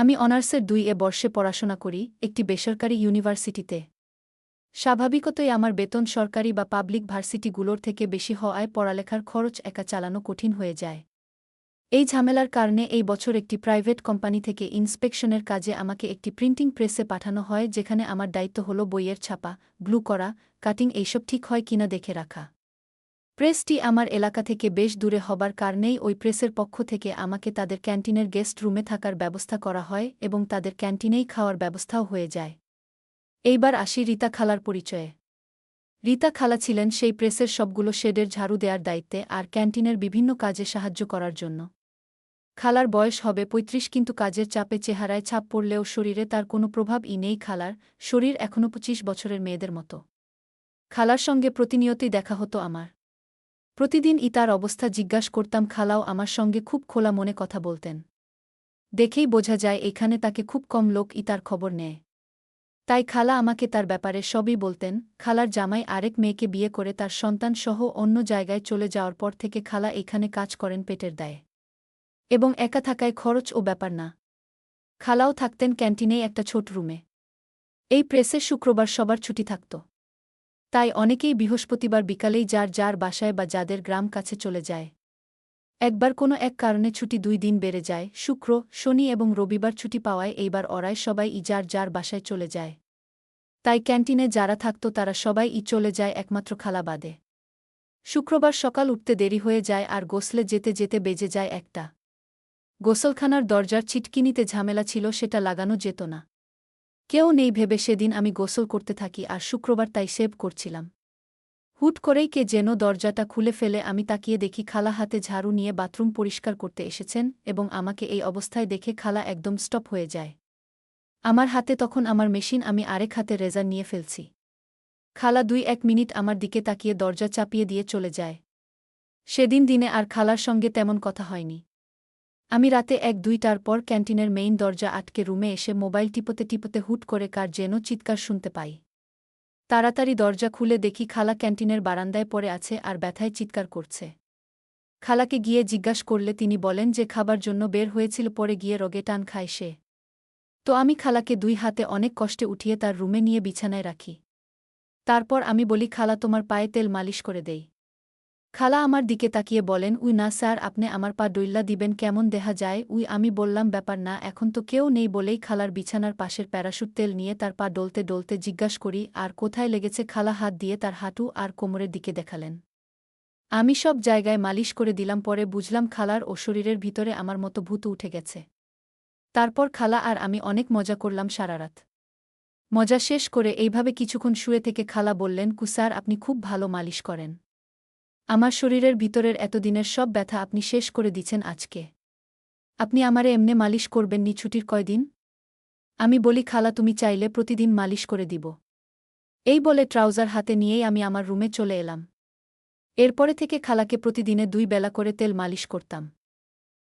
আমি অনার্সের দুই এ বর্ষে পড়াশোনা করি, একটি বেসরকারি ইউনিভার্সিটিতে। স্বাভাবিকতই আমার বেতন সরকারি বা পাবলিক ভার্সিটিগুলোর থেকে বেশি হওয়ায় পড়ালেখার খরচ একা চালানো কঠিন হয়ে যায়। এই ঝামেলার কারণে এই বছর একটি প্রাইভেট কোম্পানি থেকে ইন্সপেকশনের কাজে আমাকে একটি প্রিন্টিং প্রেসে পাঠানো হয়, যেখানে আমার দায়িত্ব হল বইয়ের ছাপা, গ্লু করা, কাটিং, এইসব ঠিক হয় কিনা দেখে রাখা। প্রেসটি আমার এলাকা থেকে বেশ দূরে হবার কারণেই ওই প্রেসের পক্ষ থেকে আমাকে তাদের ক্যান্টিনের গেস্ট রুমে থাকার ব্যবস্থা করা হয় এবং তাদের ক্যান্টিনেই খাওয়ার ব্যবস্থাও হয়ে যায়। এইবার আসি রীতা খালার পরিচয়ে। রীতা খালা ছিলেন সেই প্রেসের সবগুলো শেডের ঝাড়ু দেওয়ার দায়িত্বে আর ক্যান্টিনের বিভিন্ন কাজে সাহায্য করার জন্য। খালার বয়স হবে ৩৫ কিন্তু কাজের চাপে চেহারায় ছাপ পড়লেও শরীরে তার কোনো প্রভাবই নেই খালার, শরীর এখনও পঁচিশ বছরের মেয়েদের মতো। খালার সঙ্গে প্রতিনিয়তই দেখা হতো আমার। প্রতিদিন ই তার অবস্থা জিজ্ঞাস করতাম খালাও আমার সঙ্গে খুব খোলা মনে কথা বলতেন। দেখেই বোঝা যায় এখানে তাকে খুব কম লোক ই তার খবর নেয়। তাই খালা আমাকে তার ব্যাপারে সবই বলতেন, খালার জামাই আরেক মেয়েকে বিয়ে করে তার সন্তান সহ অন্য জায়গায় চলে যাওয়ার পর থেকে খালা এখানে কাজ করেন পেটের দায়ে। এবং একা থাকায় খরচ ও ব্যাপার না। খালাও থাকতেন ক্যান্টিনেই একটা ছোট রুমে। এই প্রেসে শুক্রবার সবার ছুটি থাকত। তাই অনেকেই বৃহস্পতিবার বিকালেই যার যার বাসায় বা যাদের গ্রাম কাছে চলে যায়। একবার কোনো এক কারণে ছুটি দুই দিন বেড়ে যায়, শুক্র, শনি এবং রবিবার ছুটি পাওয়ায় এইবার অরায় সবাই ই যার যার বাসায় চলে যায়। তাই ক্যান্টিনে যারা থাকত তারা সবাই ই চলে যায় একমাত্র খালা বাদে। শুক্রবার সকাল উঠতে দেরি হয়ে যায় আর গোসলে যেতে যেতে বেজে যায় একটা। গোসলখানার দরজার ছিটকিনিতে ঝামেলা ছিল সেটা লাগানো যেত না। কেউ নেই ভেবে সেদিন আমি গোসল করতে থাকি আর শুক্রবার তাই সেভ করছিলাম। হুট করেই কে যেন দরজাটা খুলে ফেলে আমি তাকিয়ে দেখি খালা হাতে ঝাড়ু নিয়ে বাথরুম পরিষ্কার করতে এসেছেন এবং আমাকে এই অবস্থায় দেখে খালা একদম স্টপ হয়ে যায়। আমার হাতে তখন আমার মেশিন আমি আরেক হাতে রেজার নিয়ে ফেলছি। খালা দুই এক মিনিট আমার দিকে তাকিয়ে দরজা চাপিয়ে দিয়ে চলে যায়। সেদিন দিনে আর খালার সঙ্গে তেমন কথা হয়নি। আমি রাতে এক দুইটার পর ক্যান্টিনের মেইন দরজা আটকে রুমে এসে মোবাইল টিপতে টিপতে হুট করে কার যেন চিৎকার শুনতে পাই। তাড়াতাড়ি দরজা খুলে দেখি খালা ক্যান্টিনের বারান্দায় পড়ে আছে আর ব্যথায় চিৎকার করছে। খালাকে গিয়ে জিজ্ঞাস করলে তিনি বলেন যে খাবার জন্য বের হয়েছিল পরে গিয়ে রগে টান খায় সে। তো আমি খালাকে দুই হাতে অনেক কষ্টে উঠিয়ে তার রুমে নিয়ে বিছানায় রাখি। তারপর আমি বলি, খালা, তোমার পায়ে তেল মালিশ করে দেই। খালা আমার দিকে তাকিয়ে বলেন, উই না স্যার, আপনি আমার পা ডইল্লা দিবেন, কেমন দেহা যায়? উই, আমি বললাম ব্যাপার না, এখন তো কেউ নেই বলেই খালার বিছানার পাশের প্যারাশুট তেল নিয়ে তার পা ডলতে ডলতে জিজ্ঞাস করি, আর কোথায় লেগেছে? খালা হাত দিয়ে তার হাঁটু আর কোমরের দিকে দেখালেন। আমি সব জায়গায় মালিশ করে দিলাম, পরে বুঝলাম খালার ও শরীরের ভিতরে আমার মতো ভূত উঠে গেছে। তারপর খালা আর আমি অনেক মজা করলাম সারারাত মজা শেষ করে এইভাবে কিছুক্ষণ শুয়ে থেকে খালা বললেন কুসার আপনি খুব ভালো মালিশ করেন। আমার শরীরের ভিতরের এতদিনের সব ব্যথা আপনি শেষ করে দিচ্ছেন আজকে। আপনি আমারে এমনে মালিশ করবেন নি ছুটির কয়দিন? আমি বলি, খালা, তুমি চাইলে প্রতিদিন মালিশ করে দিব। এই বলে ট্রাউজার হাতে নিয়েই আমি আমার রুমে চলে এলাম। এরপরে থেকে খালাকে প্রতিদিনে দুই বেলা করে তেল মালিশ করতাম।